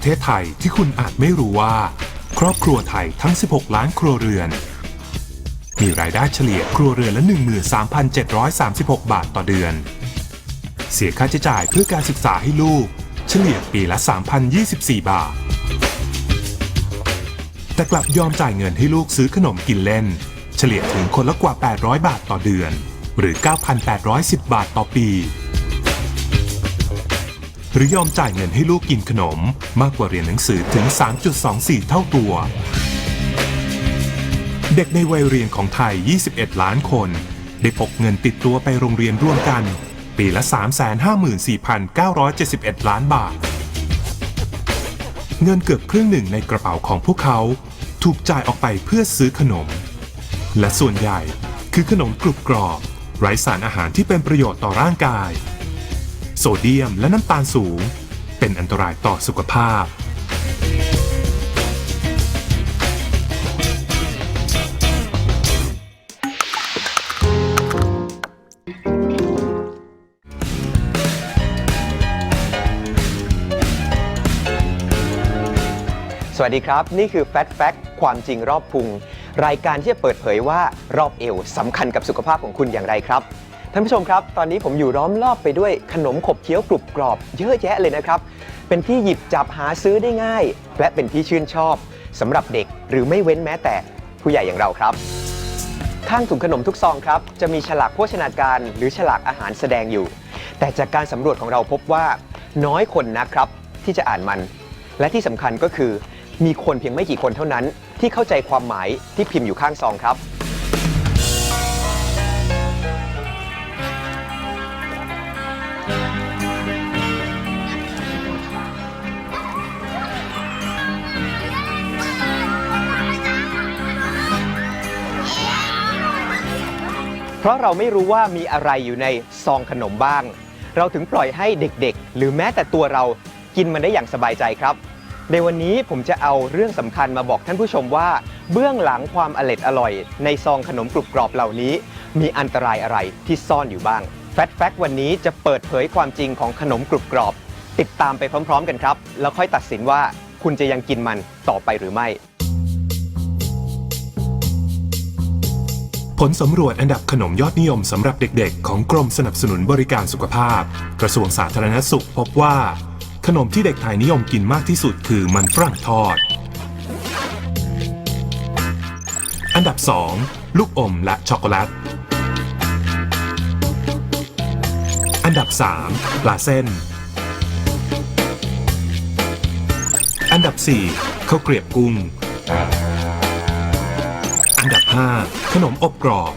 ประเทศไทยที่คุณอาจไม่รู้ว่า ครอบครัวไทยทั้ง 16 ล้านครัวเรือน มีรายได้เฉลี่ยครัวเรือนละ 13,736 บาทต่อเดือน เสียค่าใช้จ่ายเพื่อการศึกษาให้ลูก เฉลี่ยปีละ 3,024 บาท แต่กลับยอมจ่ายเงินให้ลูกซื้อขนมกินเล่น เฉลี่ยถึงคนละกว่า 800 บาทต่อเดือน หรือ 9,810 บาทต่อปี หรือยอมจ่ายเงินให้ลูกกินขนม มากกว่าเรียนหนังสือถึง 3.24 เท่าตัว เด็กในวัยเรียนของไทย 21 ล้านคน ได้พกเงินติดตัวไปโรงเรียนร่วมกัน ปีละ 354,971 ล้านบาท เงินเกือบครึ่งหนึ่งในกระเป๋าของพวกเขา ถูกจ่ายออกไปเพื่อซื้อขนม และส่วนใหญ่คือขนมกรุบกรอบ ไร้สารอาหารที่เป็นประโยชน์ต่อร่างกาย โซเดียมและน้ำตาลสูง เป็นอันตรายต่อสุขภาพ สวัสดีครับ นี่คือ Fat Fact ความจริงรอบพุง รายการที่จะเปิดเผยว่ารอบเอวสำคัญกับสุขภาพของคุณอย่างไรครับ ท่านผู้ชมครับ ตอนนี้ผมอยู่ล้อมรอบไปด้วยขนมขบเคี้ยวกรุบกรอบเยอะแยะเลยนะครับ เป็นที่หยิบจับหาซื้อได้ง่าย และเป็นที่ชื่นชอบสำหรับเด็กหรือไม่เว้นแม้แต่ผู้ใหญ่อย่างเราครับ ข้างถุงขนมทุกซองครับ จะมีฉลากโภชนาการ หรือฉลากอาหารแสดงอยู่ แต่จากการสำรวจของเราพบว่า น้อยคนนะครับที่จะอ่านมัน และที่สำคัญก็คือ มีคนเพียงไม่กี่คนเท่านั้น ที่เข้าใจความหมายที่พิมพ์อยู่ข้างซองครับ เพราะเราไม่รู้ว่ามีอะไรอยู่ในซองขนมบ้าง เราถึงปล่อยให้เด็กๆ หรือแม้แต่ตัวเรากินมันได้อย่างสบายใจครับ ในวันนี้ผมจะเอาเรื่องสำคัญมาบอกท่านผู้ชมว่า เบื้องหลังความอร็ดอร่อย ในซองขนมกรุบกรอบเหล่านี้ มีอันตรายอะไรที่ซ่อนอยู่บ้างแฟตแฟกวันนี้จะเปิดเผยความจริงของขนมกรุบกรอบ ติดตามไปพร้อม ๆ กันครับ แล้วค่อยตัดสินว่าคุณจะยังกินมันต่อไปหรือไม่ ผลสำรวจอันดับขนมยอดนิยมสำหรับเด็กๆ ของกรมสนับสนุนบริการสุขภาพ กระทรวงสาธารณสุขพบว่า ขนมที่เด็กไทยนิยมกินมากที่สุดคือมันฝรั่งทอด อันดับ 2 ลูกอมและช็อกโกแลต อันดับ 3 ปลาเส้น อันดับ 4ข้าวเกรียบกุ้ง อันดับ 5 ขนมอบกรอบ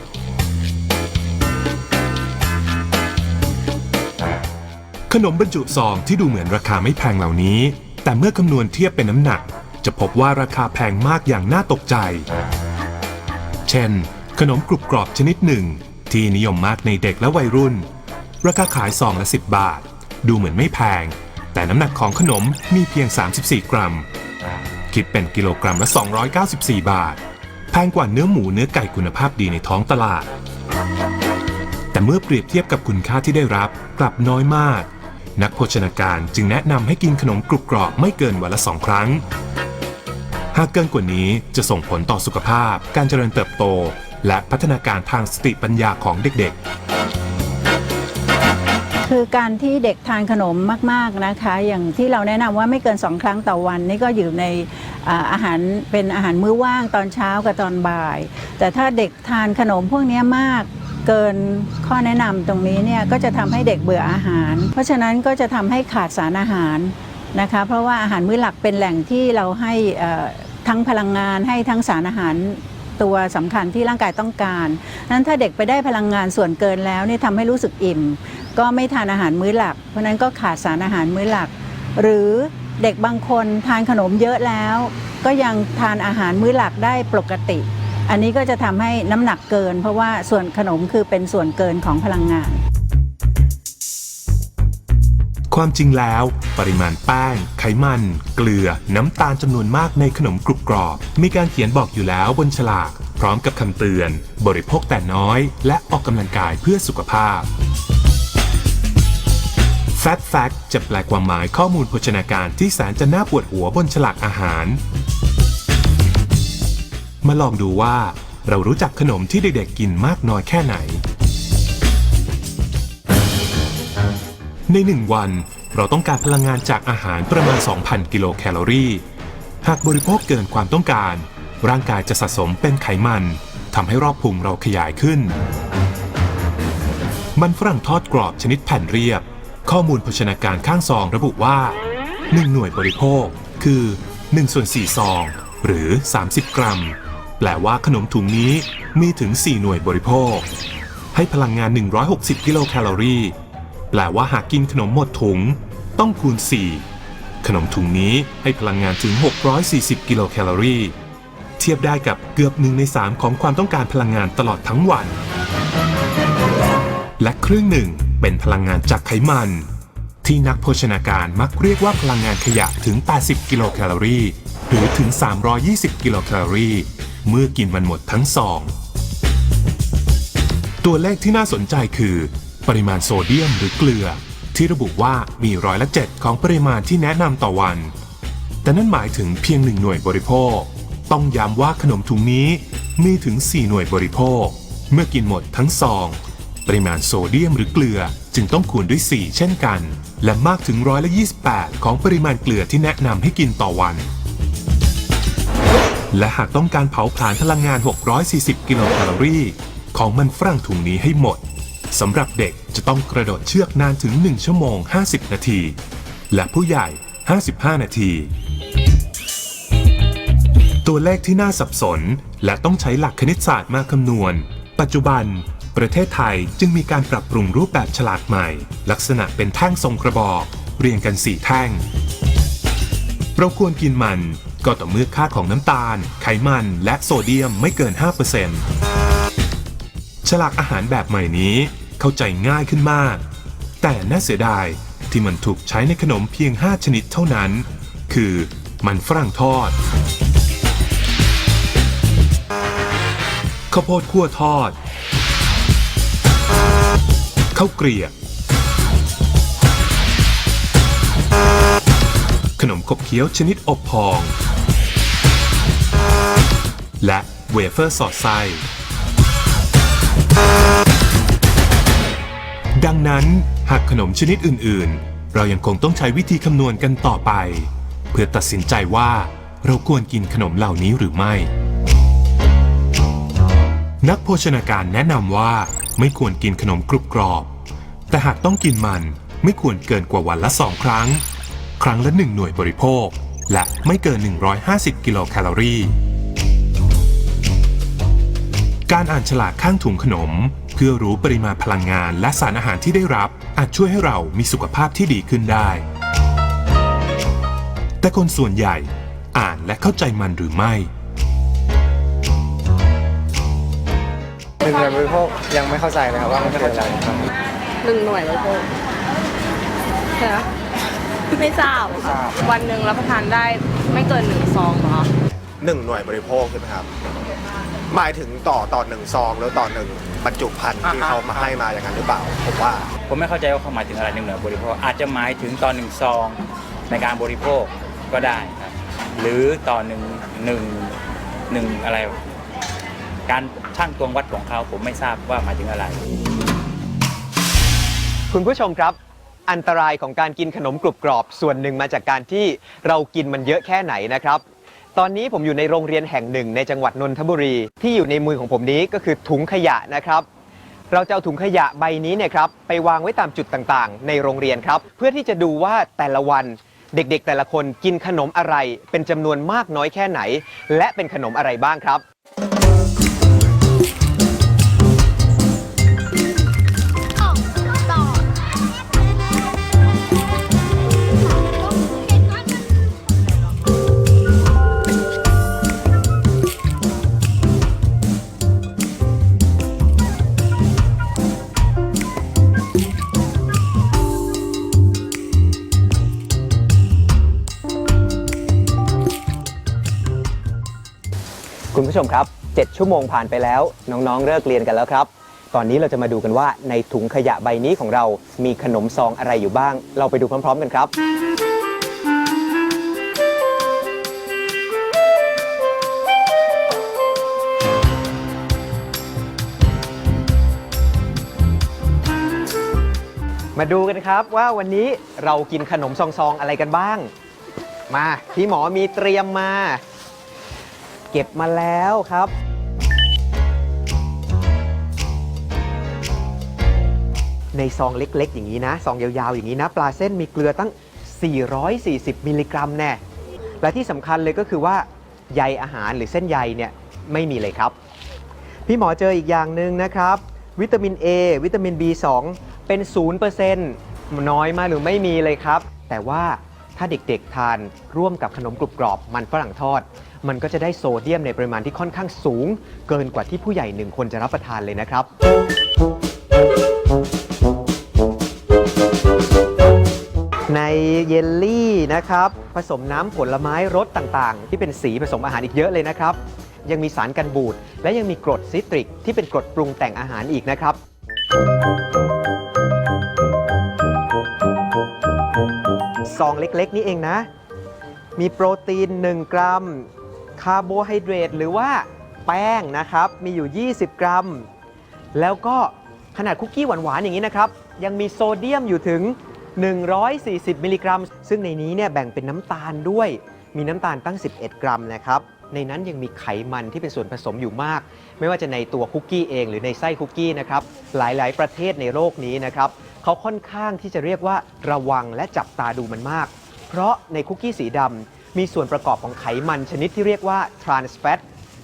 ขนมบรรจุซองที่ดูเหมือนราคาไม่แพงเหล่านี้ แต่เมื่อคำนวณเทียบเป็นน้ำหนัก จะพบว่าราคาแพงมากอย่างน่าตกใจ เช่น ขนมกรุบกรอบชนิดหนึ่ง ที่นิยมมากในเด็กและวัยรุ่น ราคาขายซองละ 10 บาท ดูเหมือนไม่แพง แต่น้ำหนักของขนมมีเพียง 34 กรัม คิดเป็นกิโลกรัมละ 294 บาท แพงกว่าเนื้อหมูเนื้อไก่คุณภาพดีในท้องตลาด แต่เมื่อเปรียบเทียบกับคุณค่าที่ได้รับกลับน้อยมาก นักโภชนาการจึงแนะนำให้กินขนมกรุบกรอบไม่เกินวันละสองครั้ง หากเกินกว่านี้จะส่งผลต่อสุขภาพ การเจริญเติบโต และพัฒนาการทางสติปัญญาของเด็กๆ คือการที่เด็กทานขนมมากๆนะคะ อย่างที่เราแนะนำว่าไม่เกิน 2 ครั้งต่อวัน นี่ก็อยู่ในอาหารเป็นอาหารมื้อว่างตอนเช้ากับตอนบ่าย แต่ถ้าเด็กทานขนมพวกนี้มากเกินข้อแนะนำตรงนี้เนี่ยก็จะทำให้เด็กเบื่ออาหาร เพราะฉะนั้นก็จะทำให้ขาดสารอาหารนะคะ เพราะว่าอาหารมื้อหลักเป็นแหล่งที่เราให้ทั้งพลังงานให้ทั้งสารอาหารตัวสำคัญที่ร่างกายต้องการนั้นถ้าเด็กไปได้พลังงานส่วนเกินแล้วนี่ทำให้รู้สึกอิ่ม ก็ไม่ทานอาหารมื้อหลัก เพราะนั้นก็ขาดสารอาหารมื้อหลัก หรือเด็กบางคนทานขนมเยอะแล้ว ก็ยังทานอาหารมื้อหลักได้ปกติ อันนี้ก็จะทำให้น้ำหนักเกิน เพราะว่าส่วนขนมคือเป็นส่วนเกินของพลังงาน ความจริงแล้ว ปริมาณแป้ง ไขมัน เกลือ น้ำตาลจำนวนมากในขนมกรุบกรอบ มีการเขียนบอกอยู่แล้วบนฉลาก พร้อมกับคำเตือน บริโภคแต่น้อย และออกกำลังกายเพื่อสุขภาพ Fat Fact จะแปลความหมายข้อมูลโภชนาการที่แสนจะน่าปวดหัวบนฉลากอาหาร มาลองดูว่า เรารู้จักขนมที่เด็กๆกินมากน้อยแค่ไหน ในหนึ่งวัน เราต้องการพลังงานจากอาหารประมาณ 2,000 กิโลแคลอรี่ หากบริโภคเกินความต้องการ ร่างกายจะสะสมเป็นไขมันทำให้รอบพุงเราขยายขึ้น มันฝรั่งทอดกรอบชนิดแผ่นเรียบ ข้อมูลโภชนาการข้างซองระบุว่า 1 หน่วยบริโภค คือ1ส่วน4ซอง หรือ 30 กรัม แปลว่าขนมถุงนี้มีถึง 4 หน่วยบริโภค ให้พลังงาน 160 กิโลแคลอรี่ แปลว่าหากกินขนมหมดถุง ต้องคูณ 4 ขนมถุงนี้ให้พลังงานถึง 640 กิโลแคลอรี่ เทียบได้กับเกือบหนึ่งใน 3 ของความต้องการพลังงานตลอดทั้งวัน และครึ่งหนึ่งเป็นพลังงานจากไขมัน ที่นักโภชนาการมักเรียกว่าพลังงานขยะถึง 80 กิโลแคลอรี่ หรือถึง 320 กิโลแคลอรี่ เมื่อกินมันหมดทั้งซอง ตัวเลขที่น่าสนใจคือ ปริมาณโซเดียมหรือเกลือ ที่ระบุว่ามีร้อยละ7ของปริมาณที่แนะนำต่อวัน แต่นั่นหมายถึงเพียงหนึ่งหน่วยบริโภค ต้องย้ำว่าขนมถุงนี้มีถึง 4 หน่วยบริโภค เมื่อกินหมดทั้งซอง ปริมาณโซเดียมหรือเกลือจึงต้องคูณด้วย 4 เช่นกัน และมากถึงร้อยละ28 ของปริมาณเกลือที่แนะนำให้กินต่อวัน และหากต้องการเผาผลาญพลังงาน 640 กิโลแคลอรี่ ของมันฝรั่งถุงนี้ให้หมดสำหรับเด็กจะต้องกระโดดเชือกนานถึง 1 ชั่วโมง 50 นาที และผู้ใหญ่ 55 นาที ตัวเลขที่น่าสับสน และต้องใช้หลักคณิตศาสตร์มาคำนวณ ปัจจุบัน ประเทศไทยจึงมีการปรับปรุงรูปแบบฉลากใหม่ ลักษณะเป็นแท่งทรงกระบอก เรียงกัน4แท่ง เราควรกินมันก็ต่อเมื่อค่าของน้ำตาล ไขมันและโซเดียมไม่เกิน 5%ฉลากอาหารแบบใหม่นี้เข้าใจง่ายขึ้นมาก แต่น่าเสียดายที่มันถูกใช้ในขนมเพียง 5 ชนิดเท่านั้น คือมันฝรั่งทอดข้าวโพดคั่วทอด ข้าวเกรียบขนมขบเคี้ยวชนิดอบพอง และเวเฟอร์สอดไส้ดังนั้นหากขนมชนิดอื่น ๆ เรายังคงต้องใช้วิธีคำนวณกันต่อไป เพื่อตัดสินใจว่าเราควรกินขนมเหล่านี้หรือไม่ นักโภชนาการแนะนำว่าไม่ควรกินขนมกรุบกรอบ แต่หากต้องกินมันไม่ควรเกินกว่าวันละ 2 ครั้ง ครั้งละ 1 หน่วยบริโภค และไม่เกิน 150 กิโลแคลอรี่ การอ่านฉลากข้างถุงขนม เพื่อรู้ปริมาณพลังงานและสารอาหารที่ได้รับ อาจช่วยให้เรามีสุขภาพที่ดีขึ้นได้ แต่คนส่วนใหญ่อ่านและเข้าใจมันหรือไม่หนึ่งหน่วยบริโภคยังไม่เข้าใจเลยครับว่ามันคืออะไร หนึ่งหน่วยเลยพวกใช่ไหมไม่ทราบค่ะวันหนึ่งรับประทานได้ไม่เกินหนึ่งซองเหรอหนึ่งหน่วยบริโภคใช่ไหมครับ หมายถึงต่อต่อหนึ่งซองแล้วต่อหนึ่งบรรจุภัณฑ์ที่เขามาให้มาอย่างนั้นหรือเปล่าผมว่า ผมไม่เข้าใจว่าเขาหมายถึงอะไรหนึ่งหน่วยบริโภค อาจจะหมายถึงต่อหนึ่งซองในการบริโภคก็ได้ครับ หรือต่อหนึ่งหนึ่งหนึ่งอะไร การช่างตวงวัดของเขาผมไม่ทราบว่าหมายถึงอะไร คุณผู้ชมครับ อันตรายของการกินขนมกรุบกรอบส่วนหนึ่งมาจากการที่เรากินมันเยอะแค่ไหนนะครับ ตอนนี้ผมอยู่ในโรงเรียนแห่งหนึ่งในจังหวัดนนทบุรี ที่อยู่ในมือของผมนี้ก็คือถุงขยะนะครับ เราจะเอาถุงขยะใบนี้เนี่ยครับไปวางไว้ตามจุดต่างๆ ในโรงเรียนครับ เพื่อที่จะดูว่าแต่ละวันเด็กๆ แต่ละคนกินขนมอะไรเป็นจำนวนมากน้อยแค่ไหน และเป็นขนมอะไรบ้างครับ ผู้ชมครับ 7 ชั่วโมงผ่านไปแล้ว น้องๆ เลิกเรียนกันแล้วครับ ตอนนี้เราจะมาดูกันว่าในถุงขยะใบนี้ของเรามีขนมซองอะไรอยู่บ้าง เราไปดูพร้อม ๆ กันครับ มาดูกันครับว่าวันนี้เรากินขนมซองๆอะไรกันบ้าง มาพี่หมอมีเตรียมมา เก็บมาแล้วครับ ในซองเล็กๆ อย่างนี้นะซองยาวๆ อย่างนี้นะ ปลาเส้นมีเกลือตั้ง 440 มิลลิกรัมแน่และที่สำคัญเลยก็คือว่าใยอาหารหรือเส้นใยเนี่ยไม่มีเลยครับ พี่หมอเจออีกอย่างหนึ่งนะครับ วิตามิน A วิตามิน B2 เป็น 0%น้อยมากหรือไม่มีเลยครับ แต่ว่าถ้าเด็กๆทานร่วมกับขนมกรุบกรอบมันฝรั่งทอด มันก็จะได้โซเดียมในปริมาณที่ค่อนข้างสูง เกินกว่าที่ผู้ใหญ่หนึ่งคนจะรับประทานเลยนะครับ ในเยลลี่นะครับ ผสมน้ำผลไม้รสต่างๆ ที่เป็นสีผสมอาหารอีกเยอะเลยนะครับ ยังมีสารกันบูดและยังมีกรดซิตริก ที่เป็นกรดปรุงแต่งอาหารอีกนะครับซองเล็ก ๆ นี่เองนะ มีโปรตีน 1 กรัม คาร์โบไฮเดรตหรือว่าแป้งนะครับ มีอยู่ 20 กรัม แล้วก็ขนาดคุกกี้หวาน ๆ อย่างนี้นะครับ ยังมีโซเดียมอยู่ถึง 140 มิลลิกรัม ซึ่งในนี้เนี่ยแบ่งเป็นน้ำตาลด้วย มีน้ำตาลตั้ง 11 กรัมนะครับ ในนั้นยังมีไขมันที่เป็นส่วนผสมอยู่มาก ไม่ว่าจะในตัวคุกกี้เองหรือในไส้คุกกี้นะครับ หลาย ๆ ประเทศในโลกนี้นะครับเขาค่อนข้างที่จะเรียกว่าระวังและจับตาดูมันมาก เพราะในคุกกี้สีดำ มีส่วนประกอบของไขมันชนิดที่เรียกว่า trans fat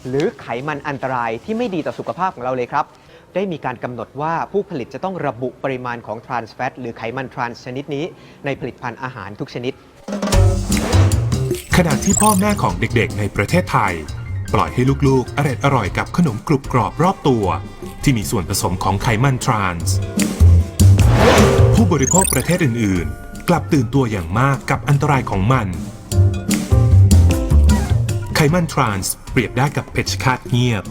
หรือไขมันอันตรายที่ไม่ดีต่อสุขภาพของเราเลยครับ ได้มีการกำหนดว่าผู้ผลิตจะต้องระบุปริมาณของ trans fat หรือไขมัน trans ชนิดนี้ ในผลิตภัณฑ์อาหารทุกชนิด ขณะที่พ่อแม่ของเด็กๆ ในประเทศไทย ปล่อยให้ลูกๆ อร่อยอร่อยกับขนมกรุบกรอบรอบตัว ที่มีส่วนผสมของไขมันทรานส์ผู้บริโภคประเทศอื่นๆ กลับตื่นตัวอย่างมากกับอันตรายของมัน ไขมันทรานส์เปรียบได้กับเพชฌฆาตเงียบ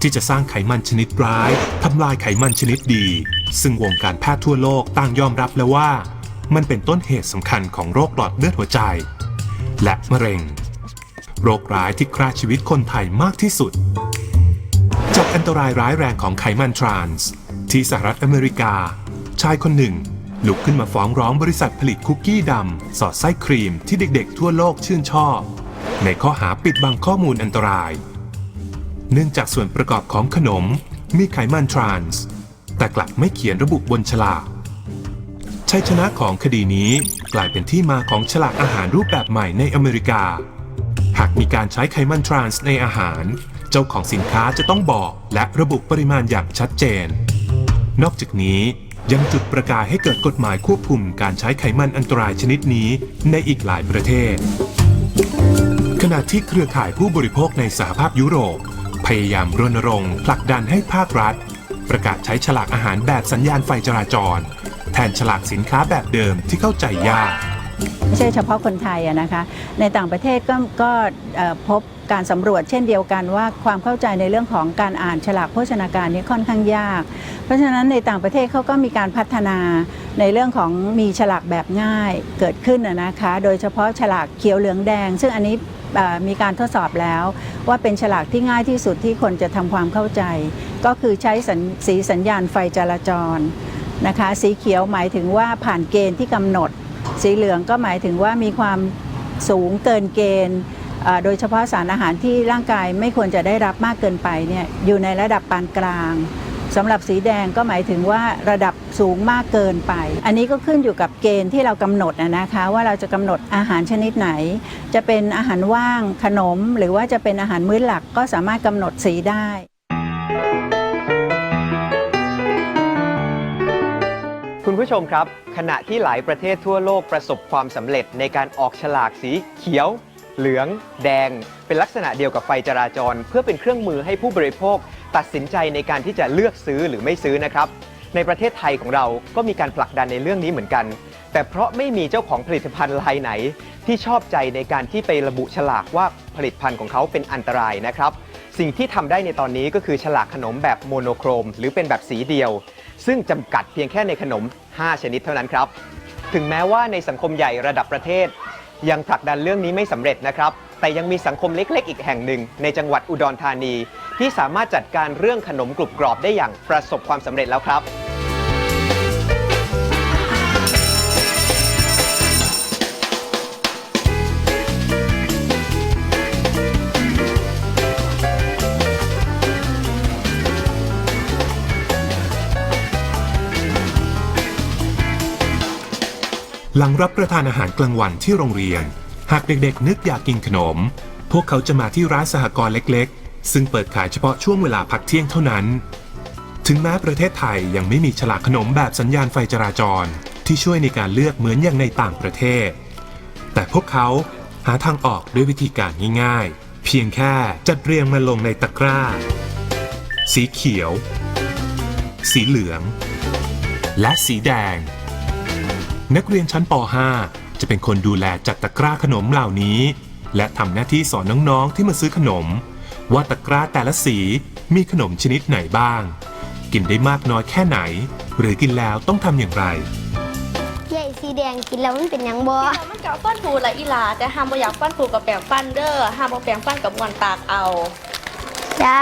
ที่จะสร้างไขมันชนิดร้ายทำลายไขมันชนิดดี ซึ่งวงการแพทย์ทั่วโลกต่างยอมรับแล้วว่า มันเป็นต้นเหตุสำคัญของโรคหลอดเลือดหัวใจ และมะเร็ง โรคร้ายที่ฆ่าชีวิตคนไทยมากที่สุด จากอันตรายร้ายแรงของไขมันทรานส์ที่สหรัฐอเมริกา ชายคนหนึ่งลุกขึ้นมาฟ้องร้องบริษัทผลิตคุกกี้ดำสอดไส้ครีมที่เด็กๆ ทั่วโลกชื่นชอบ ในข้อหาปิดบังข้อมูลอันตราย เนื่องจากส่วนประกอบของขนมมีไขมันทรานส์ แต่กลับไม่เขียนระบุบนฉลากชัยชนะของคดีนี้กลายเป็นที่มาของฉลากอาหารรูปแบบใหม่ในอเมริกา หากมีการใช้ไขมันทรานส์ในอาหาร เจ้าของสินค้าจะต้องบอกและระบุปริมาณอย่างชัดเจน นอกจากนี้ยังจุดประกายให้เกิดกฎหมายควบคุมการใช้ไขมันอันตรายชนิดนี้ในอีกหลายประเทศ ณะที่เครือข่ายผู้บริโภคในสหภาพยุโรป พยายามรณรงค์ผลักดันให้ภาครัฐ ประกาศใช้ฉลากอาหารแบบสัญญาณไฟจราจร แทนฉลากสินค้าแบบเดิมที่เข้าใจยาก ไม่ใช่เฉพาะคนไทยอะนะคะ ในต่างประเทศก็ก็เอ่อพบการสำรวจเช่นเดียวกันว่าความเข้าใจในเรื่องของการอ่านฉลากโภชนาการนี้ค่อนข้างยาก เพราะฉะนั้นในต่างประเทศเขาก็มีการพัฒนาในเรื่องของมีฉลากแบบง่ายเกิดขึ้นนะนะคะ โดยเฉพาะฉลากเขียวเหลืองแดง ซึ่งอันนี้ มีการทดสอบแล้ว ว่าเป็นฉลากที่ง่ายที่สุดที่คนจะทำความเข้าใจ ก็คือใช้ส,สีสัญญาณไฟจราจรนะคะ สีเขียวหมายถึงว่าผ่านเกณฑ์ที่กำหนด สีเหลืองก็หมายถึงว่ามีความสูงเกินเกณฑ์โดยเฉพาะสารอาหารที่ร่างกายไม่ควรจะได้รับมากเกินไปเนี่ยอยู่ในระดับปานกลาง สำหรับสีแดงก็หมายถึงว่าระดับสูงมากเกินไป อันนี้ก็ขึ้นอยู่กับเกณฑ์ที่เรากำหนดนะคะ ว่าเราจะกำหนดอาหารชนิดไหน จะเป็นอาหารว่างขนม หรือว่าจะเป็นอาหารมื้อหลักก็สามารถกำหนดสีได้คุณผู้ชมครับ ขณะที่หลายประเทศทั่วโลกประสบความสำเร็จในการออกฉลากสีเขียว เหลือง แดง เป็นลักษณะเดียวกับไฟจราจร เพื่อเป็นเครื่องมือให้ผู้บริโภค ตัดสินใจในการที่จะเลือกซื้อหรือไม่ซื้อนะครับ ในประเทศไทยของเราก็มีการผลักดันในเรื่องนี้เหมือนกัน แต่เพราะไม่มีเจ้าของผลิตภัณฑ์รายไหน ที่ชอบใจในการที่ไประบุฉลากว่าผลิตภัณฑ์ของเขาเป็นอันตรายนะครับ สิ่งที่ทำได้ในตอนนี้ก็คือฉลากขนมแบบโมโนโครม หรือเป็นแบบสีเดียว ซึ่งจำกัดเพียงแค่ในขนม 5 ชนิดเท่านั้นครับ ถึงแม้ว่าในสังคมใหญ่ระดับประเทศ ยังผลักดันเรื่องนี้ไม่สำเร็จนะครับแต่ยังมีสังคมเล็ก ๆ อีกแห่งหนึ่ง ในจังหวัดอุดรธานี ที่สามารถจัดการเรื่องขนมกรุบกรอบได้อย่างประสบความสำเร็จแล้วครับ หลังรับประทานอาหารกลางวันที่โรงเรียน หากเด็กๆ นึกอยากกินขนม พวกเขาจะมาที่ร้านสหกรณ์เล็กๆ ซึ่งเปิดขายเฉพาะช่วงเวลาพักเที่ยงเท่านั้น ถึงแม้ประเทศไทยยังไม่มีฉลากขนมแบบสัญญาณไฟจราจร ที่ช่วยในการเลือกเหมือนอย่างในต่างประเทศ แต่พวกเขาหาทางออกด้วยวิธีการง่ายๆ เพียงแค่จัดเรียงมาลงในตะกร้า สีเขียว สีเหลือง และสีแดง นักเรียนชั้นป .5 จะเป็นคนดูแลจัดตะกร้าขนมเหล่านี้ และทำหน้าที่สอนน้องๆที่มาซื้อขนม ว่าตะกร้าแต่ละสีมีขนมชนิดไหนบ้าง กินได้มากน้อยแค่ไหน หรือกินแล้วต้องทำอย่างไร ใหญ่สีแดงกินแล้วมันเป็นหยังบ่มันกับฟันผูละอีหลาแต่ห้ามบ่อยากฟันผูกับแปลงฟันเด้อห้ามบ่แปลงฟันกับมวนตากเอาจ้า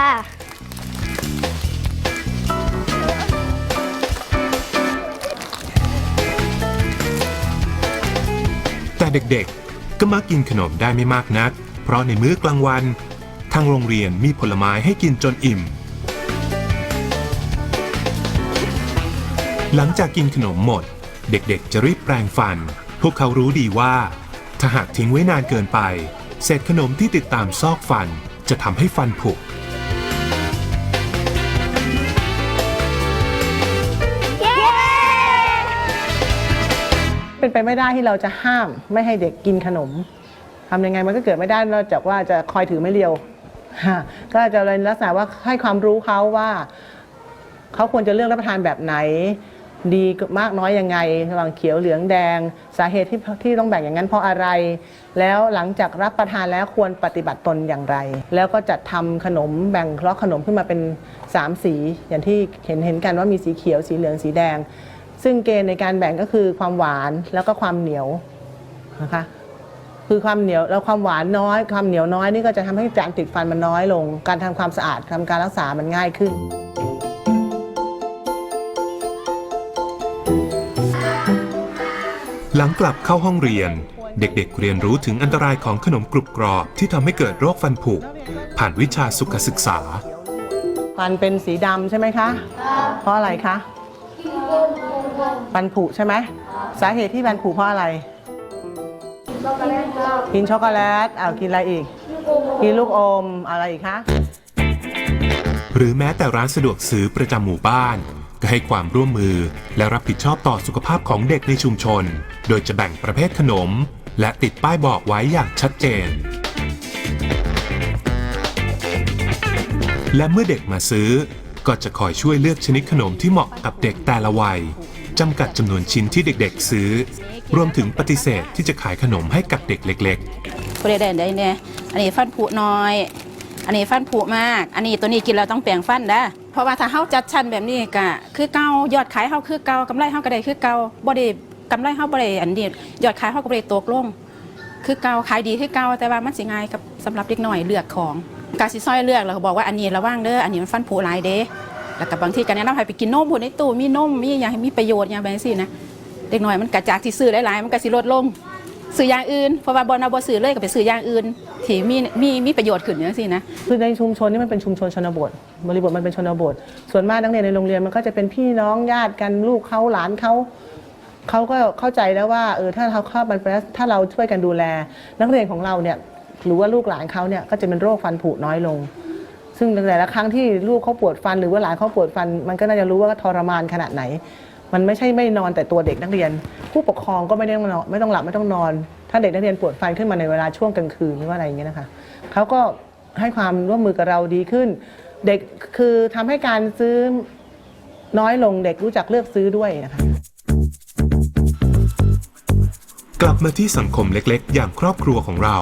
แต่เด็กๆ ก็มักกินขนมได้ไม่มากนัก เพราะในมื้อกลางวัน ทางโรงเรียนมีผลไม้ให้กินจนอิ่ม หลังจากกินขนมหมด เด็กๆ จะรีบแปรงฟัน พวกเขารู้ดีว่า ถ้าหากทิ้งไว้นานเกินไป เศษขนมที่ติดตามซอกฟันจะทำให้ฟันผุเป็นไปไม่ได้ที่เราจะห้ามไม่ให้เด็กกินขนมทำยังไงมันก็เกิดไม่ได้นอกจากว่าจะคอยถือไม่เรียว ฮะก็จะเป็นลักษณะว่าให้ความรู้เขาว่าเขาควรจะเลือกรับประทานแบบไหน ดีมากน้อยยังไง ระหว่างเขียวเหลืองแดง สาเหตุที่ที่ต้องแบ่งอย่างนั้นเพราะอะไร แล้วหลังจากรับประทานแล้วควรปฏิบัติตนอย่างไร แล้วก็จัดทำขนมแบ่งเลาะขนมขึ้นมาเป็น 3 สี อย่างที่เห็นเห็นกันว่ามีสีเขียวสีเหลืองสีแดง ซึ่งเกณฑ์ในการแบ่งก็คือความหวานแล้วก็ความเหนียวนะคะ คือความเหนียวแล้วความหวานน้อย ความเหนียวน้อยนี่ก็จะทำให้การติดฟันมันน้อยลง การทำความสะอาดทำการรักษามันง่ายขึ้น หลังกลับเข้าห้องเรียน เด็กๆเรียนรู้ถึงอันตรายของขนมกรุบกรอบที่ทำให้เกิดโรคฟันผุผ่านวิชาสุขศึกษา ฟันเป็นสีดำใช่ไหมคะเพราะอะไรคะฟันผุใช่ไหมสาเหตุที่ฟันผุเพราะอะไร กินช็อกโกแลตอ้าวกินอะไรอีกกินลูกอมอะไรอีกคะ หรือแม้แต่ร้านสะดวกซื้อประจำหมู่บ้าน ก็ให้ความร่วมมือและรับผิดชอบต่อสุขภาพของเด็กในชุมชน โดยจะแบ่งประเภทขนม และติดป้ายบอกไว้อย่างชัดเจน และเมื่อเด็กมาซื้อ ก็จะคอยช่วยเลือกชนิดขนมที่เหมาะกับเด็กแต่ละวัยจำกัดจำนวนชิ้นที่เด็กๆซื้อ รวมถึงปฏิเสธที่จะขายขนมให้กับเด็กเล็กๆบริเดนได้เนี่ยอันนี้ฟันผุน้อย อันนี้ฟันผุมาก อันนี้ตัวนี้กินแล้วต้องแปลงฟันนะเพราะว่าถ้าเฮาจัดชั้นแบบนี้ก็คือเก่ายอดขายเฮาคือเก่ากำไรเฮาก็ได้คือเก่าบ่ได้กำไรเฮาบ่ได้อันนี้ยอดขายเฮาก็บ่ได้ตกลงคือเก่าขายดีคือเก่าแต่ว่ามันสิง่ายกับสำหรับเด็กน้อยเลือกของกาสิซอยเลือกแล้วก็บอกว่าอันนี้ระวังเด้ออันนี้มันฟันผุหลายเด้แล้วก็บางทีก็แนะนำให้ไปกินนมพุ่นในตู้มีนมมีอย่างมีประโยชน์อย่างแบบนี้นะ เด็กน้อยมันกระจากที่ซื้อหลายๆมันก็สิลดลงซื้ออย่างอื่นเพราะว่าบอลเอาบอซื้อเลยก็ไปซื้ออย่างอื่นที่มีมีมีประโยชน์ขึ้นอย่างนี้นะคือในชุมชนนี่มันเป็นชุมชนชนบท บริบทมันเป็นชนบท ส่วนมากนักเรียนในโรงเรียนมันก็จะเป็นพี่น้องญาติกันลูกเขาหลานเขาเขาก็เข้าใจแล้วว่าเออถ้าเขาเข้ามันไปแล้วถ้าเราช่วยกันดูแล นักเรียนของเราเนี่ยหรือว่าลูกหลานเขาเนี่ยก็จะเป็นโรคฟันผุน้อยลง ซึ่งแต่ละครั้งที่ลูกเขาปวดฟันหรือว่าหลานเขาปวดฟัน มันก็น่าจะรู้ว่าทรมานขนาดไหน มันไม่ใช่ไม่นอนแต่ตัวเด็กนักเรียน ผู้ปกครองก็ไม่ได้ต้องนอนไม่ต้องหลับไม่ต้องนอน ถ้าเด็กนักเรียนปวดฟันขึ้นมาในเวลาช่วงกลางคืนหรือว่าอะไรอย่างเงี้ยนะคะเขาก็ให้ความร่วมมือกับเราดีขึ้น เด็กคือทำให้การซื้อน้อยลงเด็กรู้จักเลือกซื้อด้วยนะคะกลับมาที่สังคมเล็กๆ อย่างครอบครัวของเรา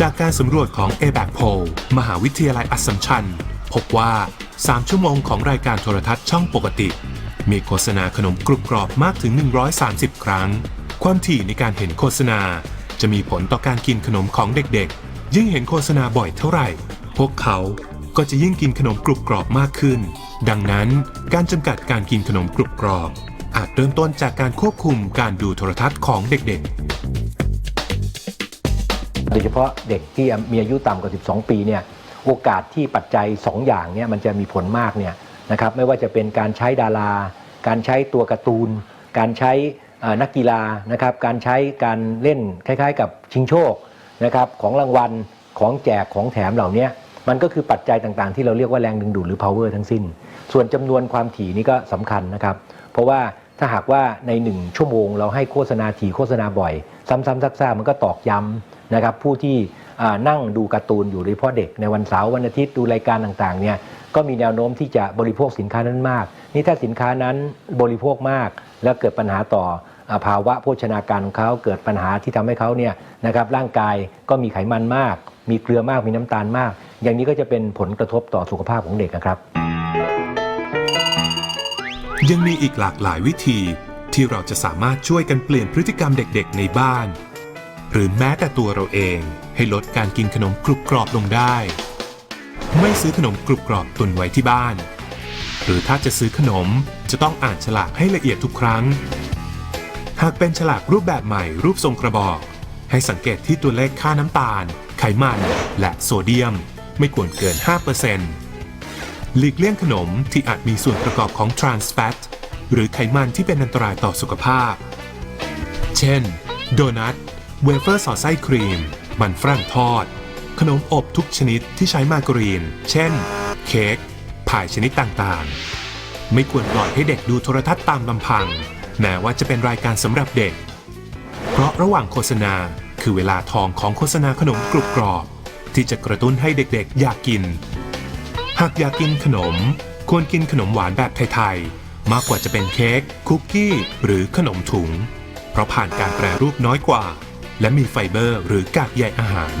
จากการสำรวจของ a b a c p o l มหาวิทยาลัยอัสสัมชัญพบว่า 3 ชั่วโมงของรายการโทรทัศน์ช่องปกติ มีโฆษณาขนมกรุบกรอบมากถึง 130 ครั้ง ความถี่ในการเห็นโฆษณา จะมีผลต่อการกินขนมของเด็กๆ ยิ่งเห็นโฆษณาบ่อยเท่าไหร่ พวกเขาก็จะยิ่งกินขนมกรุบกรอบมากขึ้น ดังนั้นการจำกัดการกินขนมกรุบกรอบ อาจเริ่มต้นจากการควบคุมการดูโทรทัศน์ของเด็กๆโดยเฉพาะเด็กที่มีอายุต่ำกว่า 12 ปีเนี่ย โอกาสที่ปัจจัย 2 อย่างเนี่ยมันจะมีผลมากเนี่ย นะครับไม่ว่าจะเป็นการใช้ดารา การใช้ตัวการ์ตูน การใช้นักกีฬานะครับการใช้การเล่นคล้ายๆ กับชิงโชคนะครับของรางวัลของแจกของแถมเหล่านี้มันก็คือปัจจัยต่างๆ ที่เราเรียกว่าแรงดึงดูดหรือ power ทั้งสิ้น ส่วนจำนวนความถี่นี่ก็สำคัญนะครับเพราะว่าถ้าหากว่าใน 1 ชั่วโมง เราให้โฆษณาถี่โฆษณาบ่อย ซ้ำๆซักๆมันก็ตอกย้ำนะครับผู้ที่นั่งดูการ์ตูนอยู่โดยเฉพาะเด็กในวันเสาร์วันอาทิตย์ดูรายการต่างๆเนี่ย ก็มีแนวโน้มที่จะบริโภคสินค้านั้นมาก นี่ถ้าสินค้านั้นบริโภคมาก แล้วเกิดปัญหาต่อภาวะโภชนาการของเขาเกิดปัญหาที่ทำให้เขาเนี่ยนะครับร่างกายก็มีไขมันมาก มีเกลือมากมีน้ำตาลมาก อย่างนี้ก็จะเป็นผลกระทบต่อสุขภาพของเด็กนะครับ ยังมีอีกหลากหลายวิธีที่เราจะสามารถช่วยกันเปลี่ยนพฤติกรรมเด็กๆ ในบ้าน หรือแม้แต่ตัวเราเองให้ลดการกินขนมกรุบกรอบลงได้ ไม่ซื้อขนมกรุบกรอบตุนไว้ที่บ้าน หรือถ้าจะซื้อขนมจะต้องอ่านฉลากให้ละเอียดทุกครั้ง หากเป็นฉลากรูปแบบใหม่รูปทรงกระบอก ให้สังเกตที่ตัวเลขค่าน้ำตาล ไขมัน และโซเดียม ไม่ควรเกิน 5%หลีกเลี่ยงขนมที่อาจมีส่วนประกอบของทรานส์แฟตหรือไขมันที่เป็นอันตรายต่อสุขภาพ เช่น โดนัท เวเฟอร์สอดไส้ครีม มันฝรั่งทอด ขนมอบทุกชนิดที่ใช้มาการีน เช่น เค้กพายชนิดต่างๆ ไม่ควรปล่อยให้เด็กดูโทรทัศน์ตามลำพัง แม้ว่าจะเป็นรายการสำหรับเด็ก เพราะระหว่างโฆษณาคือเวลาทองของโฆษณาขนมกรุบกรอบ ที่จะกระตุ้นให้เด็กๆ อยากกิน หากอยากกินขนม ควรกินขนมหวานแบบไทยๆ มากกว่าจะเป็นเค้กคุกกี้ หรือขนมถุง เพราะผ่านการแปรรูปน้อยกว่า และมีไฟเบอร์หรือกากใยอาหาร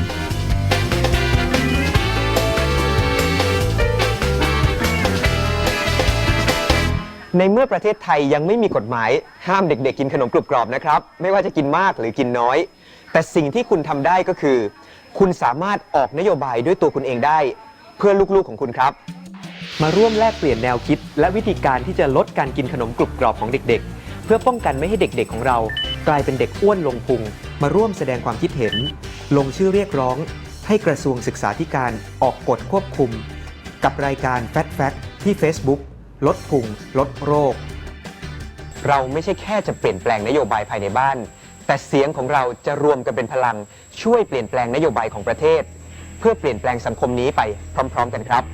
ในเมื่อประเทศไทยยังไม่มีกฎหมายห้ามเด็ก ๆ กินขนมกรุบกรอบนะครับ ไม่ว่าจะกินมากหรือกินน้อย แต่สิ่งที่คุณทำได้ก็คือ คุณสามารถออกนโยบายด้วยตัวคุณเองได้ เพื่อลูกๆของคุณครับ มาร่วมแลกเปลี่ยนแนวคิด และวิธีการที่จะลดการกินขนมกรุบกรอบของเด็ก ๆ เพื่อป้องกันไม่ให้เด็ก ๆ ของเรา กลายเป็นเด็กอ้วนลงพุง มาร่วมแสดงความคิดเห็น ลงชื่อเรียกร้อง ให้กระทรวงศึกษาธิการออกกฎควบคุม กับรายการ Fat Fact ที่ Facebook ลดพุงลดโรค เราไม่ใช่แค่จะเปลี่ยนแปลงนโยบายภายในบ้าน แต่เสียงของเราจะรวมกันเป็นพลัง ช่วยเปลี่ยนแปลงนโยบายของประเทศ เพื่อเปลี่ยนแปลงสังคมนี้ไปพร้อม ๆ กันครับ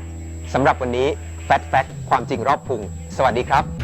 สำหรับวันนี้แฟตแฟตความจริงรอบพุง สวัสดีครับ